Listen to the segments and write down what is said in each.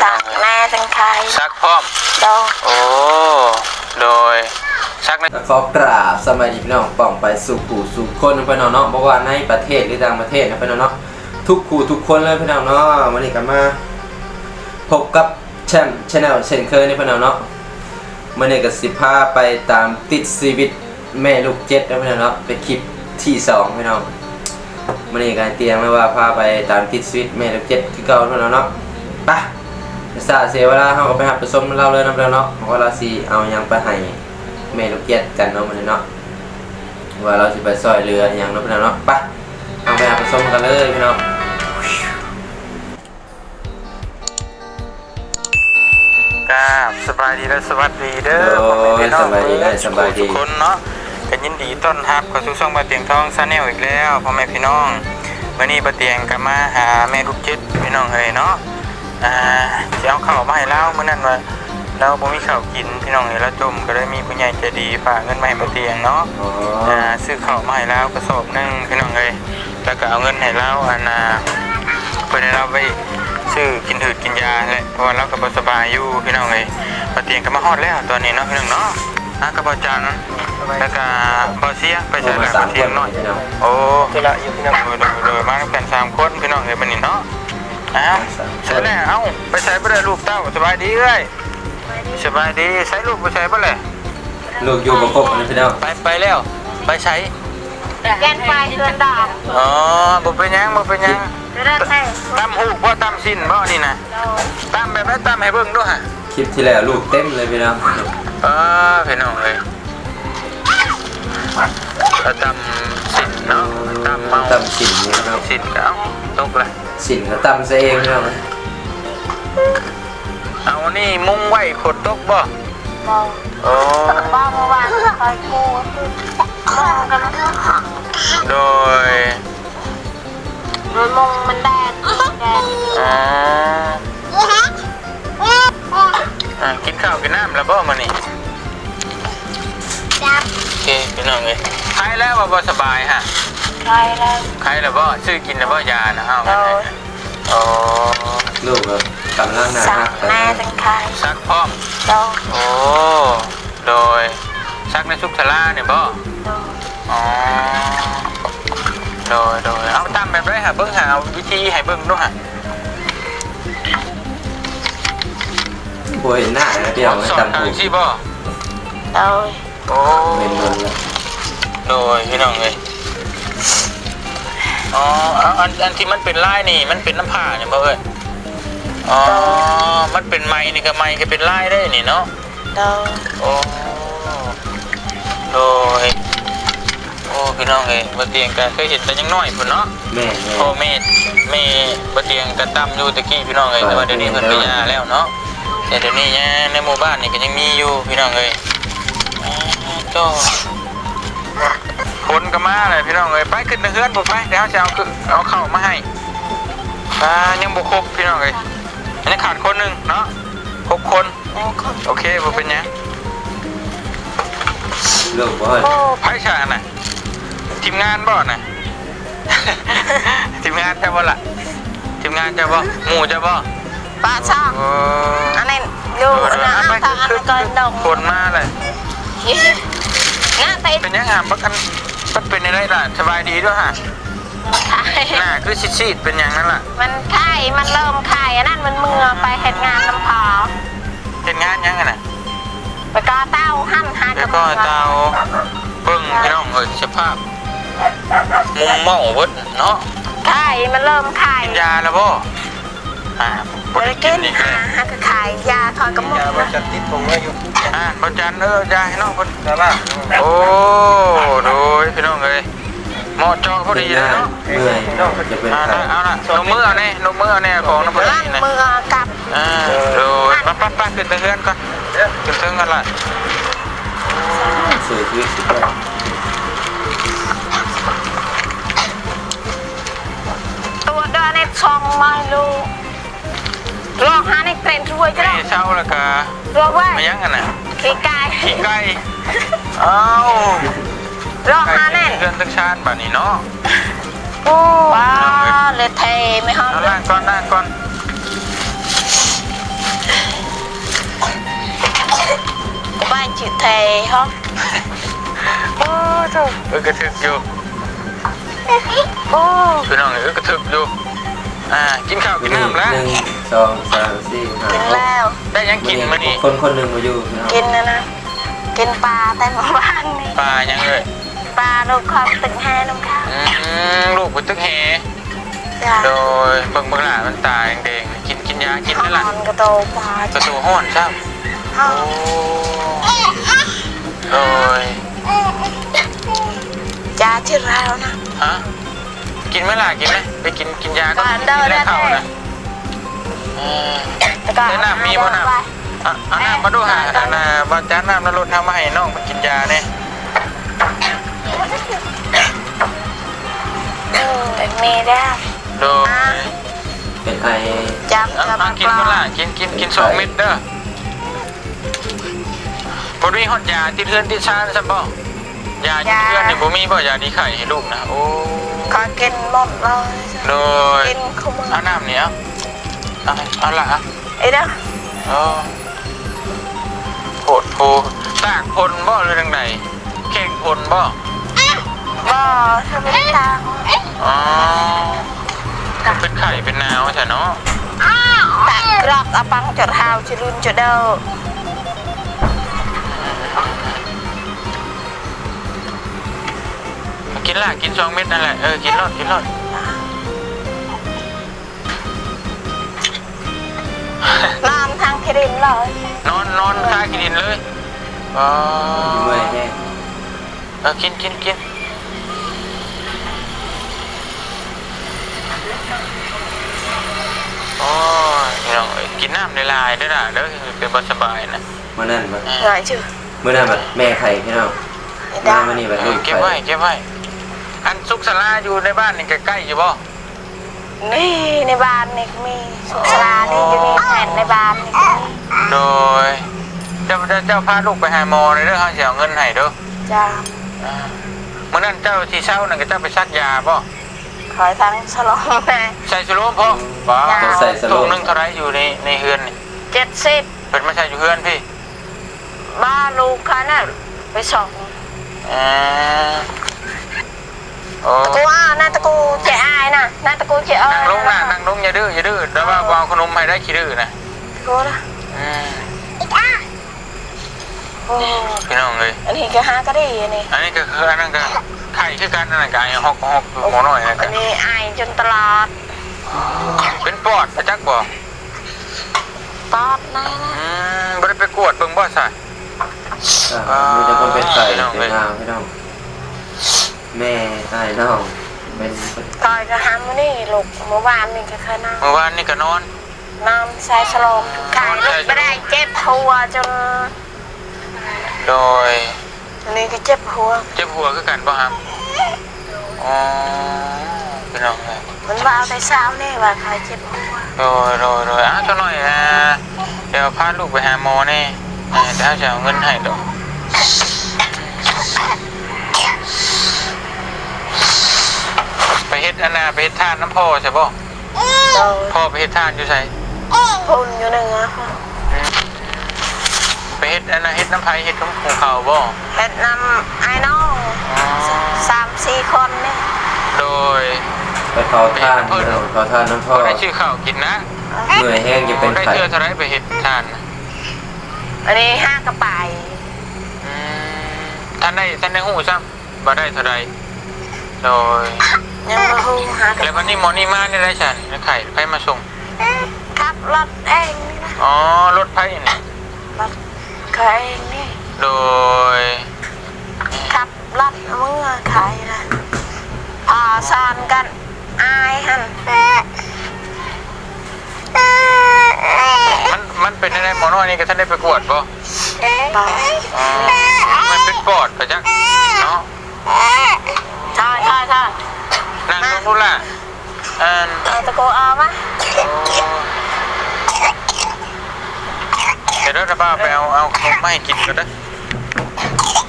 สักแม่จังไครซักพร้อมโดโอ้ โดยซักในขอกราบสมัยดีพี่น้องป่องไปสู่ขู่สู่คนพี่น้องเนาะบอกว่าในประเทศหรือต่างประเทศนะพี่น้องเนาะทุกขู่ทุกคนเลยพี่น้องเนาะวันนี้กันมาพบกับแชมป์ชาแนลเช่นเคยนี่พี่น้องเนาะมื่อนี้ก็สิพาไปตามติดชีวิตแม่ลูกเจ็ดนะพี่น้องเนาะเป็นคลิปที่สองพี่น้องมื่อนี้การเตรียมไว้ว่าพาไปตามติดชีวิตแม่ลูกเจ็ดคือเก่าพี่น้องเนาะไป ซาเสียเวลาเราก็ไปหาไปชมเราเลยนะพี่น้องเนาะว่าเราสิเอาหยังไปให้แม่ลูกเกียดกันเนาะมันเนาะว่าเราสิไปซอยเรืออหย่างเนาะพี่น้องเนาะไปเอาไปหาผสมกันเลยพี่น้องกราบสบายดีและสวัสดีเด้อโอ้พ่อแม่ยพี่น้สองบายดีได้สบายดีทุกคนเนาะกันยินดีต้อนรับเข้าสู่ช่องบาเตียงทองซาแนลอีกแล้วพ่อแม่พี่น้องวันนี้บาเตียงก็มาหาแม่ลูกเจ็ดพี่น้องเอ้ยเนาะ อ่าจะเอาข้าวมาให้เราเมื่อนั้นว่าเราบ่มีข้าวกินพี่น้องเอ้ยแล้วจมก็เลยมีผู้ใหญ่ใจดีฝากเงินมาให้บาเตียงเนาะอ๋ออ่าซื้อข้าวมาให้เรากระสอบหนึงพี่น้องเอ้ยแล้วก็เอาเงินให้เราอันน่ะเพื่อให้เราไปซื้อกินหืดกินยาแหละเพราะว่าเราก็บ่สบายอยู่พี่น้องเอ้ยบาเตียงก็มาฮอดแล้วตอนนี้เนาะพี่น้องเนาะอะกระเป๋าจานแล้วก็บ่เสียไปโอ้ใช้มาแบบสามเทีคยนงหน่อยพี่น้องโอ้เวลาอยู่พี่น้องโดยโดยโดยมาด้วยกันสามคนพี่น้องเอ้ยบัดนี้เนาะ อ้าวใช่แล้วเอ้าไปใช้บ่ได้ลูกเต้าสบายดีเอ้ยสบายดีใช้ลูกไปใช้บ่เลยลูกอยู่ประกบนะพี่น้องไปไปแล้ว ไปใช้แกนไฟเดือนดอกอ๋อบ่เป็นหยังบ่เป็นหยังเดือนแท้ตำหูกบ่ตำสิ้นบ่นี่นะโดตำแบบไหนตำให้เบิ่งด้วยฮะคลิปที่แล้วลูกเต็มเลยพี่น้องเออพี่น้องเลยแล้วตำสิ้นเนาะตำเมาตำสินนี่พี่น้องสิ้นก็เอาตกเลย สินก็ตำซะเองพี่น้องเอานี่มุ้งไว้ขดตกบ่โดโอ้บ้าเมื่อวานคอยกูมองกันโดยมันมงมันแดงแดงอ๋ออะกินข้าวกินน้ำแล้วบ่มื้อนี้จับโอเคพี่น้องเอ้ยใครแล้วว่าบ่สบายฮะใครแล้วใครแล้วบ่ซื้อกินแล้วบ่ยานะเฮาโดยโอ้ลูกก็กำลังหนาสัหักกไปแม่จังไครซักพร้อมโดโอ้โดยซักในซุกทลาเนี่ยบ่โดอ๋อโดยโดยเอาตามแบบไรฮะเบิ้งหาวิธีให้เบิ้งด้วยฮะบัวเห็นหน้านะพี่น้องไม่สอนตำทางผูกที่บ่โดยโอ้เป็นโดนแล้วโดยพี่น้องเลย อ๋อเอาอันอันที่มันเป็นลายนี่ มันเป็นน้ำผ้าเนี่ยบ่เอ้ยอ๋อ มันเป็นไม้นี่ก็ไม้ก็เป็นลายได้นี่เนาะโดยโอ้โดยโอ้พี่น้องเอ้ยบ่เตียงกันเคยเห็นแต่ยังน้อยพุ่นเนาะแม่แม่ พ่อแม่แม่บ่เตียงกันตำอยู่ตะกี้พี่น้องเอ้ยแต่ว่าเดี๋ยวนี้เพิ่นไปยาแล้วเนาะแต่เดี๋ยวนี้เนี่ยในหมู่บ้านนี่ก็ยังมีอยู่พี่น้องเอ้ยอ่าก็ คนก็มาเลยพี่น้องเอ้ยไปขึ้นเฮือนบ่ไปเดี๋ยวจะเอาคือเอาเข้าวมาให้อ่ายังบ่ครบพี่น้องเอ้ยอันนี้ขาดคนหนึงเนาะครบคนโอ้คนโอเคบ่เป็นหยังลูกบ่เฮ้ยโอ้ไผชาน่ะทีมงานบ่น่ะทีมงานเจ้าบ่ล่ะทีมงานเจ้าบ่หมู่เจ้าบ่ปลาช่องโอ้อันนี้อยู่นะเอาทางอันนี้ก็ดงคนมาเลยงาติดเป็นยังไงบักกัน มันเป็นอะไรล่ะสบายดีด้วยฮะไข่หน้าคือซีดๆเป็นอย่างนั้นล่ะ มันไข่มันเริ่มไข่อันนั้นมันเมื่อไปเหตุงานน้ำพอเห็นงานยังไงน่ะไปก็เต้าหั่นหาแล้วก็เตาเบิ่งพี่น้องเอ้ยสภาพมุมเมาเบิดเนาะไข่มันเริ่มไข่กินยาแล้วบ่ อ่าบ่ไปได้กิกินนอีกหาเลยหาคือไข่ยาถอยกระมุกยาว่าจะติดผมไว้อยู่อ่าบ่จันเออยาให้น้องเพิ่นแต่ว่าโอ้โดยพี่น้องเอ้ยเหมาะเจอพอดีเลยเนาะเมื่อยจะเป็นเอาใครละเอาละนมมือเอาแน่นมมือเอาแน่ของน้ำเพิ่นลั่นนี่นะ มือกับอ่าโดยปั๊บปั๊บปั๊บขึ้นไปเฮือนก่อนขึ้นเทิงกันละสื่อชีวิตสุดยอดตัวเดินในช่องไม่ รอกหาในเทรนทรวยจ้ะไอ้เช้าละกะรอกว่ามายังกันนะขี้ไก่ขี้ไก่เอ้าวรอกหาแน่เพื่อนตึงชาติแบบนี้เนาะโอ้ว้าเลยเทไม่ห้องนั่งก่อนนั่งก่อนบ้านจืดเทห้องโอ้โถเออกระทึกอยู่โอ้พี่น้องเออกระทึกอยู่อ่ากินข้าวกินน้ำแล้ว สองสามสี่ห้ากินหกแล้วได้ยังกินมานี่คนคนหนึ่งมาอยู่พี่น้องกินนะนะกินปลาแต่หมู่บ้านนี่ปลายังเลยปลาลูกความตึงแห่น้ำข้าวอืมลูกไปตึกแฮจ้ะโดยเบิ่งเบิ่งหลานมันตายแดงๆกินกินยากินนั่นแหละนอนกระโตปลากระตูห้อนใช่ห้อโอ้งโดยจ้าชื่อแล้วนะฮะกินไหมล่ะกินไหมไปกินกินยาก็ก่อนกินเดินแล้วได้เข้าเลยนะเออ แล้วก็ได้น้ำมีบ่น้ำไปอะเอาน้ำมาดูหาอันน่ะบาจานน้ำแล้วรถทำมาให้น้องไปกินยาเนี่ยอืมแบบนี้ได้โดยเป็นไอจับเอาจับเอากินกก็ลล่ะกินกินกินสองเม็ดเด้อบ่มีฮอดยาที่เทือนที่ชาซับ่ยาที่เทือนนี่บ่มีบ่ยาดีไข้ให้ลูกนะโอ้ขอกินหมดเลยโดยกินขมือเอาน้ำนี่เอาเอาเอาละฮะไอ้เด้อเออโผดโพตากพลบ่หรือจังไดเข่งพลบ่บ่ทำไม่ตางอ๋อเป็นไข่เป็นนาวใช่เนาะตักกรอกเอาปังจดหาวจะรุนจะเด้อกินละกินสองเม็ดนั่นแหละเออกินรอดกินรอด นอนทางคิรินเลยนอนนอนคากินดินเลยอ๋อเมื่อยแห้งเออกินกินกินโอ้ยพี่น้องเอ้ยกินน้ำในลายๆด้วยนะเด้อเป็นบสบายนะเมื่อนั้นบัดเหนื่อยชื่อเมื่อนั้นบัดแม่ไข่พี่น้องไอ้มาดามานี่บัดเอลูอกเก็บไว้ไข่เก็บไว้อันซุกสลาอยู่ในบ้านนี่ใกล้ๆอยู่บ่ นี่ในบ้านนี่ก็มีสุขลานี่อยู่นี่แผ่นในบ้านนี่ก็มีโดยเจ้าเจ้าเจ้าพาลูกไปหาหมอเลยเด้อเขาสิเอาเงินให้เด้อจ้าอ่าเมื่อนั้นเจ้าที่เช้านั่นก็เจ้าไปซักยาบ่ขอทั้งฉลองแม่ใส่สโลมพ่อว้าจ้าใส่สโลถุงงหนึงเท่าไรอยู่ในในเฮือนนี่เจ็ดสิบเพิ่นมาใส่อยู่เฮือนพี่บ้านลูกเขาน่ะไปส่ง อ่า โอ้ตะกูอ้าวน่าตะกูเจ๊อายน่ะน่าตะกูเจ๊เอ้ยนั่งลงนะนั่งลงอย่าดื้ออย่าดื้อแต่ว่าวางขนมให้ได้ขี้ดื้อนะตะกูนะอืมโอ้พี่น้องเลยอันนี้ก็หาก็ดีอันนี้อันนี้ก็คืออันนั้นก็ไข่คือกันอันนั้นก็ไอ้ฮอกฮอกหมอน้อยนะอัก็นนี้อายจนตลอด เป็นปอดประจักษ์บ่ตอดนะนะอืมบ่ได้ไปกวดเบิ่งบ่ซะอ่ามีแต่คนเป็นไข่พี่น้องเป็นนางพี่น้อง แม่ไอ้น้องเป็นคนคอยก็หามื้อนี่ลูกเมื่อวานนี่ก็เคยนอนเมื่อวานนี่ก็นอน นอนใส่ฉลองขายลูกไม่ได้เจ็บหัวจนโดยอันนี้ก็เจ็บหัว เจ็บหัวคือกันบ่ครับอ๋อพี่น้องเลยมันว่าเอาแต่เช้านี่ว่าใครเจ็บหัวโดยโดยโดยอะเจ้าหน่อยอะเดี๋ยวพาลูกไปหาหมอนี่อ่าเดี๋ยวจะเอาเงินให้ดอกไปเฮ็ด อันน่ะไปเฮ็ดทานน้ำพ่อใช่ป่ะโดยพ่อไปเฮ็ดทานอยู่ใส่พุ่นอยู่เหนือค่ะไปเฮ็ดอันน่ะเฮ็ดน้ำไผ่เฮ็ดน้ำของเขาบ่เฮ็ดนำไอ้น้องอ๋อสามสี่คนนี่โดยไปเผาท่านพี่น้องเผาท่านน้ำพ่อบ่ได้ชื่อข้าวกินนะเมื่อยแห้งจะเป็นได้ไข่เชื่อเท่าไรไปเฮ็ดทานนะอันนี้ห้ากระป๋ายอืมท่านได้ท่านได้หู้ซ้ำบ่ได้เท่าไรโดย ยังมาหูหากระแล้ววันนี้หมอนี่มาได้ไรฉันไข่ไผมาส่ง ขับรถเองนี่นะอ๋อ รถไผนี่รถเขาเองนี่โดย ขับรถมึงอะขายนะพอสอนกันอายหันมันมันเป็นอะไรหมอน้อยนี่ก็ท่านได้ไปกวดบ่บอกอ๋อมันเป็นปอดไปจักเนาะใช่ใช่ใช่ นั่งลงนู่นล่ะอันเอาตะโกเอามาโอ้เดี๋ยวเราบ้าไปเอาเอาขนมมาให้กินกันนะ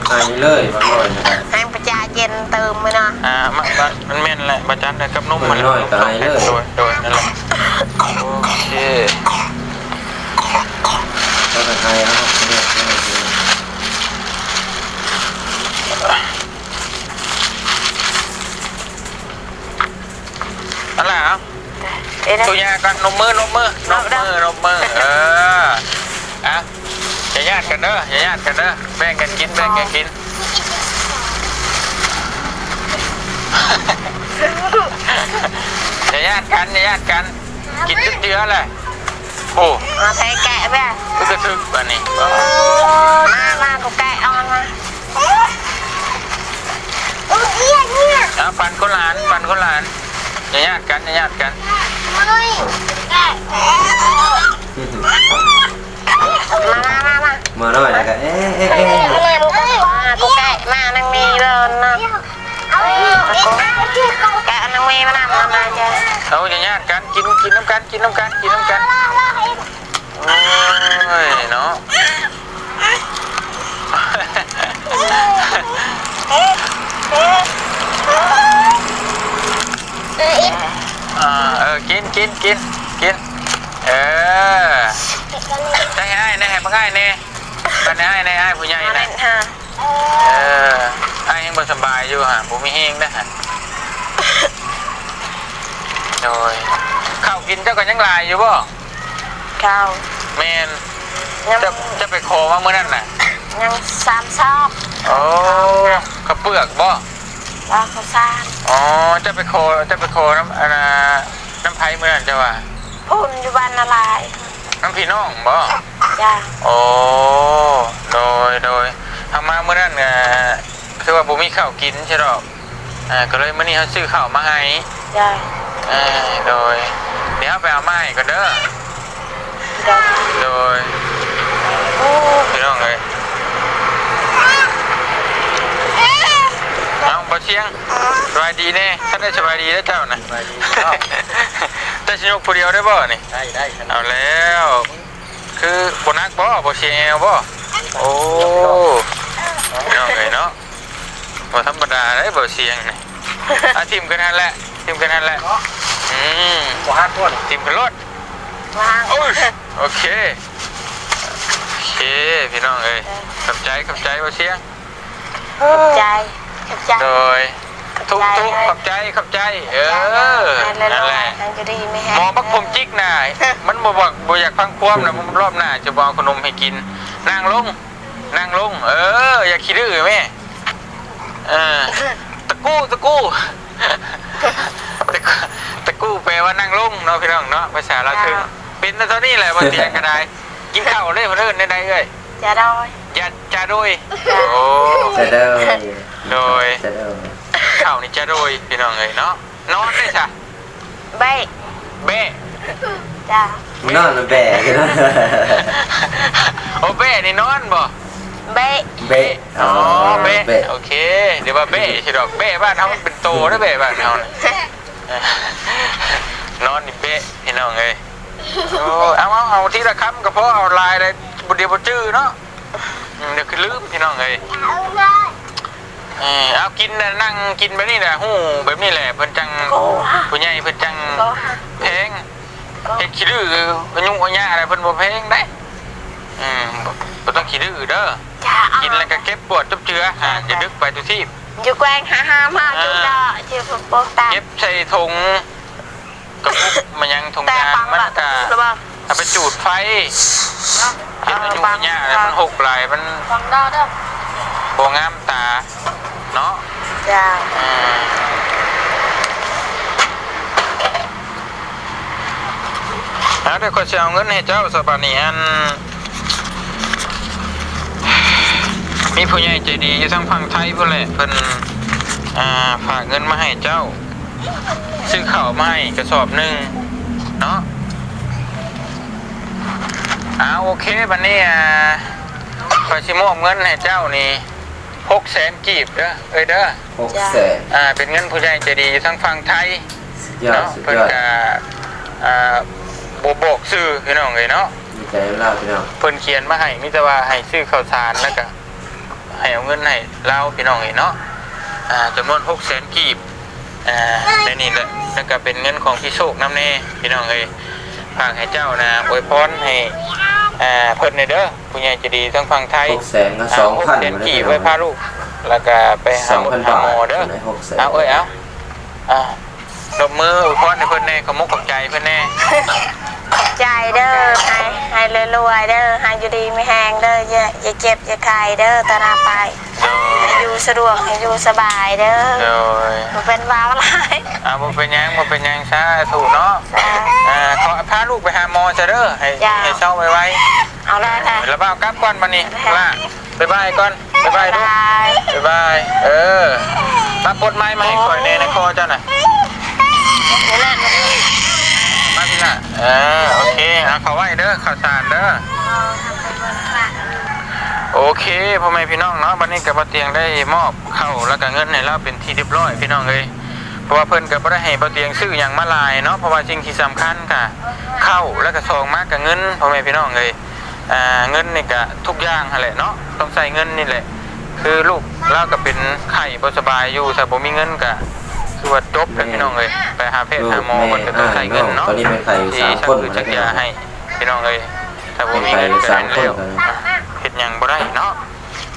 ไอ้เลยมาหน่อยนะครับ ให้ประจาเย็นเติมมาเนาะอ่ามันมันมันแม่นแหละประจันเลยกับนุ่มมันน้อยตายเลย โดยโดยนั่นแหละโอเค ก็เป็นไอ้เอาเก่อนนมมือนมมือนมมือนมมือเอออะอย่าญาติกันเด้ออย่าญาติกันเด้อแบ่งกันกินแบ่งกันกิน อย่าญาติกันอย่าญาติกัน กินจุดเดียวแหละโอ้มาใช้แกะแม่ก็กระทึกอันนี้มามากูแกะเอามันมาโอ้ยเนี่ยเนี่ยเอาปันคนหลานปันคนหลาน อย่าญาติกันอย่าญาติกันม่แกะมามามามามาหน่อยแล้วก็เอ๊ะเอ๊ะเอ๊ะ มากูแกะมานังมีเลยนะแกะนังมีมานะมามาจ้ะ เอาอย่าญาติกันกินกินน้ำกันกินน้ำกันกินน้ำกันโอ้ยเนาะ อ่าเออกินกินกินกินเออได้ให้ได้ให้มาง่ายเน่ กันให้ได้ให้ผู้ใหญ่มานะเล่นฮะเออให้ยังบ่สบายอยู่ฮะผมมีเฮงนะฮะโดยข้าวกินเจ้าก็ยังหลายอยู่บ่ข้าวแมนยังจะจะไปขอมาเมื่อนั้นน่ะยังสามชอบโอ้ข้าวเปลือกบ่ว่าเขาสร้างอ๋อจะไปขอจะไปขอน้ำอันน่ะน้ำไผ่เมื่อนั้นจะว่าพุ่นอยู่บ้านละลายน้ำพี่น้องบ่ จ้าโอ้โดยโดยทำมาเมื่อนั้นเอ่อคือว่าผมมีข้าวกินใช่หรอกอ่าก็เลยมื่อนี้เขาซื้อข้าวมาให้จ้าเออโดย เดี๋ยวเอาไปเอาไม้ก่อนเด้อจ้าโดยโอ้พี่น้องเลยเอาบ่เชียงสบายดีแน่ท่านได้สบายดีแล้วเจ้านะ สบายดี แต่ชิโนผู้เดียวได้บ่นี่ได้ได้เอาแล้ว คือบ่นักบ่บ่เชียงแอวบ่โอ้พี่น้องเลยเนาะบ่ธรรมดาได้บ่เชียงนี่อาทีมกันนั่นแหละทีมกันนั่นแหละอืมบ่ฮักคนทีมกันรถวางโอ้ยโอเคโอเคพี่น้องเอ้ยขับใจขับใจว่าเสียงขอบใจขอบใจโดย ทุกทุกขับใจขับใจ เออนั่นแหละนั่นจะดีไหมฮะหมอบักผมจิกน่ะมันบ่บอกบ่อยากฟังความนะมันรอบหน้าจะบอกเอาขนมให้กินนั่งลงนั่งลง เออ อย่าคิดดื้อแม่เออตะกู้ตะกู้ตะกู้ตะกู้แปลว่านั่งลงเนาะพี่น้องเนาะภาษาเราถึงเป็นแต่ตอนนี้แหละบนเตียงก็ได้กินข้าวเลยเพื่อนได้เอ้ยจะได้อย่าจะโดยโอ้จะเด้อโดยจะ เด้อข้าวนี่จะโดยพี่น้องเอ้ยเนาะนอนได้จ้ะเบ้เบ้จ้า นอนแล้วแบกกันนะโอ้เบ้นี่นอนบ่เบ้เบะอ๋อเบ้เบะโอเคเดี๋ยวว่าเบ้ใช่ดอกเบ้บ้านเฮามันเป็นโตนะเบ้บ้านเฮาน่ะนอนนี่เบ้พี่น้องเอ้ยโอ้เอาเอาเอาทีละคำก็พอเอาลายเลยบ่เดียวบ่จื้อเนาะอืมเดี๋ยวคือลืมพี่น้องเอ้ย เอ อเอากินน่ะนั่งกินแบบนี้แหละหู้แบบนี้แหละเพิ่นจังโกฮะผู้ใหญ่เพิ่นจังโกฮะเพลงโกเฮ็ดขี้ดื้ออายุอาญาอะไรเพิ่นบ่เพลงได้อืมบ่บ่ต้องขี้ดื้อเด้อจ้าเอากินแล้วก็เก็บปวดจุบเจืออ่าอย่าดึกไปทุกที่ อยู่แกล้งหาหามาจุดดอชื่อโปกตาเก็บใส่ถุงกระปุกมันยังถุงแต่ยางฟังมันละก็หรือเปล่าเอาไปจูดไฟเห็นอายุอาญาอะไรมันหกหลายมัน ฟังดอเด้อบ่งามตา เนาะจ้าอืมแล้วเดี๋ยวก็จะเอาเงินให้เจ้าสบานีอัน มีผู้ใหญ่ใจดีอยู่ทางฝั่งไทยพุ่นแหละเพิ่นอ่าฝากเงินมาให้เจ้า ซื้อข้าวมาให้กระสอบหนึ่งเนาะอ่าโอเคบันนี้อ่าขอชิมอบเงินให้เจ้านี่ หกแสนกีบเด้อเอ้ยเด้อหกแสนอ่าเป็นเงินผู้ใหญ่ใจดีอยู่ทางฝั่งไทยสุดยอดเนาะสุดเพิ่นยอดก็อ่าบบอกซื้อพี่น้องเลยเนาะดีใจมากพี่น้องเพิ่นเขียนมาให้มิแต่ว่าให้ซื้อข้าวสารแล้วก็ให้เอาเงินให้เราพี่น้องเลยเนาะอ่าจำนวน6แสนกีบอ่าในนี่แหละแล้วก็เป็นเงินของพี่โชคนำแน่พี่น้องเลยฝากให้เจ้านะอวยพรให้ อ่าเพิ่นในเด้อผู้ใหญ่ใจดีทั้งฝั่งไทยหกแสนก็สองพันหกแสนกีบไว้พาลูก แล้วก็ไปสหาองพันหาบาทหมอเด้อในหกแสนเอาเอ้ยเอาอ่าตบมืออวยพรให้เพิ่นแน่ขอมุกขอบใจเพิ่นแน่ ขอบใจเด้อให้ให้รวยๆเด้อให้อยู่ดีไม่แห้งเด้ออย่าอย่าเจ็บอย่าไข้เด้อตาหนาไปโดยให้ อยู่สะดวกให้อยู่สบายเด้อโดยบ่เป็นว้าวอะไรอ่าบ่เป็นหยังบ่เป็นหยังซาถูกเนาะจ้า อ่าขอพาลูกไปหาหมอซะเด้อให้จ้าให้เศร้าไว้เอาเลยค่ะๆแล้วบ่าวกลับก่อนบัดนี้ล่ะบ๊ายบายก่อนบ๊ายบายลูก บายบ๊ายบาย เออมาปลดไม้มาให้ข่อยแน่ในคอเจ้าน่ะนี่แหละมาพี่น่ะ เออ โอเคเอาเขาไว้เด้อข่าวสารเด้อ โอเคพ่อแม่พี่น้องเนาะวันนี้กับเตียงได้มอบเข้าวแล้วก็เงินให้เราเป็นที่เรียบร้อยพี่น้องเลยเพราะว่าเพิ่นก็บ่ได้ให้บ่เตียงซื้ออย่างมาหลายเนาะเพราะว่าสิ่งที่สำคัญก็เข้าวแล้วก็ซองมากกับเงินพ่อแม่พี่น้องเลยอ่าเงินนี่ก็ทุกอย่างหั่นแหละเนาะต้องใส่เงินนี่แหละ คือลูกเราก็เป็นไข้บ่สบายอยู่ถ้าบ่มีเงินก็คือว่าจบเลยพี่น้องเลยไปหาแพทย์หาหมอมันก็ต้องใส่เงินเนาะตอนนี้เป็นไข่อยู่ที่สามชักคนคือจักยาให้พี่น้องเลยถ้าบ่มีเป็นไข่เงินอยู่ก็สามนั่นคนแล้วตอนนี้เฮ็ด หยังบ่ได้เนาะ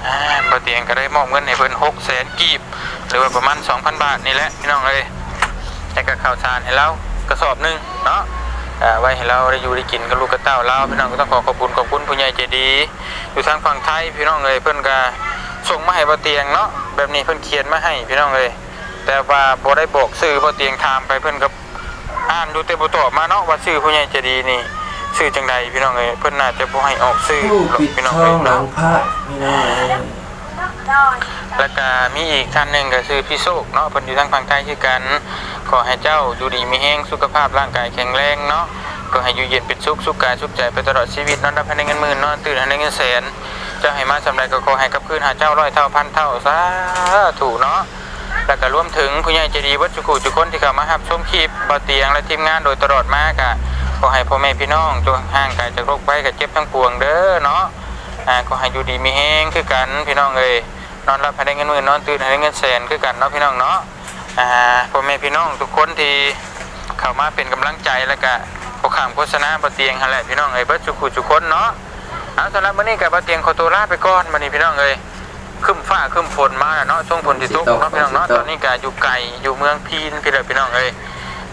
อ่าบ่เตียงก็ได้มอบเงินให้เพิ่น6แสนกีบ หรือว่าประมาณ 2,000 บาทนี่แหละพี่น้องเอ้ยแต่ก็ข้าวสารให้เรากระสอบหนึงเนาะไว้ให้เราได้อยู่ได้กินกับลูกกับเต้าเราพี่น้องก็ต้องขอขอบคุณขอบคุณผู้ใหญ่ใจดี อยู่ทางฝั่งไทยพี่น้องเอ้ยเพิ่นก็ส่งมาให้บ่เตียงเนาะแบบนี้เพิ่นเขียนมาให้พี่น้องเอ้ยแต่ว่าบ่ได้บอกชื่อบ่เตียงถามไปเพิ่นก็อ่านดูแต่บ่ตอบมาเนาะว่าชื่อผู้ใหญ่ใจดีนี่ ชื่อจังใดพี่น้องเอ้ยเพิ่นน่าจะบ่ให้ออกชื่อผู้หรอกปิดพี่น้องช่อเอ้ยงหลัเนาะงพระไม่ได้แล้วก็มีอีกท่านหนึ่งก็คือพี่โชคเนาะเพิ่นอยู่ทางฝั่งใต้คือกัน ขอให้เจ้าอยู่ดีมีแห้งสุขภาพร่างกายแข็งแรงเนาะก็ให้อยู่เย็นเป็นสุขสุขกายสุขใจไปตลอดชีวิตนอนรับให้ได้เงินหมื่นนอนตื่นให้ได้เงินแสนเจ้าให้มาสำเร็จก็ขอให้กลับคืนหาเจ้าร้อยเท่าพันเท่าสาธุเนาะ แล้วก็รวมถึงผู้ใหญ่ใจดีวัดจุกุจุกคนที่เข้ามารับชมคลิปบ่เตียงและทีมงานโดยตลอดมากะ ขอให้พ่อแม่พี่น้องจงห่างไกลจากโรคภัยกับเจ็บทั้งปวงเด้อเนาะอ่าขอให้อยู่ดีมีแห้งคือกันพี่น้องเอ้ยนอนรับให้ได้เงินหมื่นนอนตื่นให้ได้เงินแสนคือกันเนาะพี่น้องเนาะอ่าพ่อแม่พี่น้องทุกคนที่เข้ามาเป็นกำลังใจแล้วก็ขอขามโฆษณาบะเตียงหั่นแหละพี่น้องเอ้ยเบิดสุขุทุกคนเนาะเอาสำหรับมื้อนี้กับบะเตียงขอตัวลาไปก่อนมื้อนี้พี่น้องเอ้ยครึ้มฟ้าครึ้มฝนมาแล้วเนาะช่วงฝนสิตกเนาะพี่น้องเนาะตอนนี้ก็อยู่ไกลอยู่เมืองพีนพี่เด้อพี่น้องเอ้ย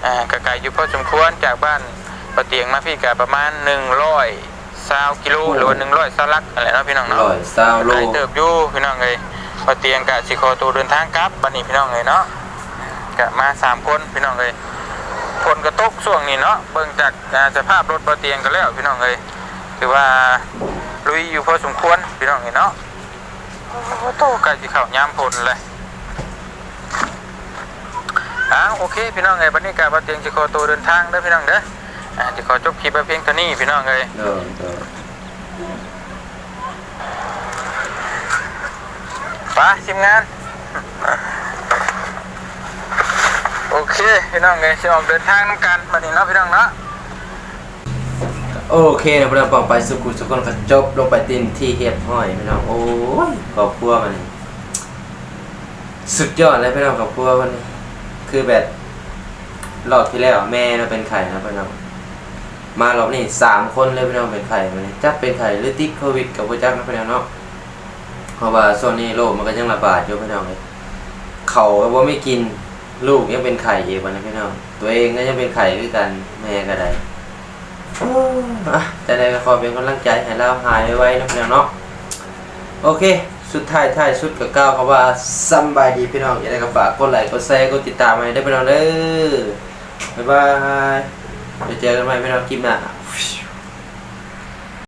อ่าก็ไกลอยู่พอสมควรจากบ้าน บะเตียงมาพี่ก็ประมาณ100กิโลหรือว่า100ซาลักอะไรเนาะพี่น้องเนาะร้อยซาวโลไกลเติบอยู่พี่น้องเลยพอเตียงกะสิคอตัวเดินทางกลับบัดนี้พี่น้องเลยเนาะกะมาสามคนพี่น้องเลยฝนกระตกช่วงนี้เนาะเบิ่งจากอ่าสภาพรถพอเตียงกันแล้วพี่น้องเลยถือว่าลุยอยู่พอสมควรพี่น้องเลยเนาะโอ้โหโตใกล้สิเข้ายามฝนเลยอ้าวโอเคพี่น้องเลยบัดนี้กะพอเตียงสิคอตัวเดินทางเด้อพี่น้องเด้อ อ่าสิขอจบคลิปไว้เพียงเท่านี้พี่น้องเลยเด้อเด้อไปทีมงาน โอเค พี่น้องเลยจะออกเดินทางน้ำกันมานี่เนาะพี่น้องเนาะ โอเคนะพี่น้องปองไปสุขุสุขคนก็จบลงไปตินที่เฮ็ดห้อยพี่น้องโอ้ยครอบครัวมัน สุดยอดเลยพี่น้องครอบครัวมันคือแบบรอบที่แล้วแม่เราเป็นไข่นะพี่น้อง มารอบนี้สามคนเลยพี่น้องเป็นไข่มันนี่จักเป็นไข่หรือติดโควิดกับพวกจักนะพี่น้องเนาะเพราะว่าช่วงนี้โรคมันก็ยังระบาดอยู่พี่น้องเลยเขาก็บ่ไม่กินลูกยังเป็นไข่อีกวันนี้พี่น้องตัวเองก็ยังเป็นไข่ด้วยกันแม่ก็ได้อะจะได้ขอเป็นกำลังใจให้เราหายไว้นะพี่น้องเนาะโอเค สุดท้ายท้ายสุดก็กล่าวคำว่าสำบายดีพี่น้องอย่าได้ก็ฝากกดไลค์กดแชร์กดติดตามให้ได้พี่น้องเด้อบ๊ายบาย จะเจอกันใหม่ไม่น้องคลิปหน้า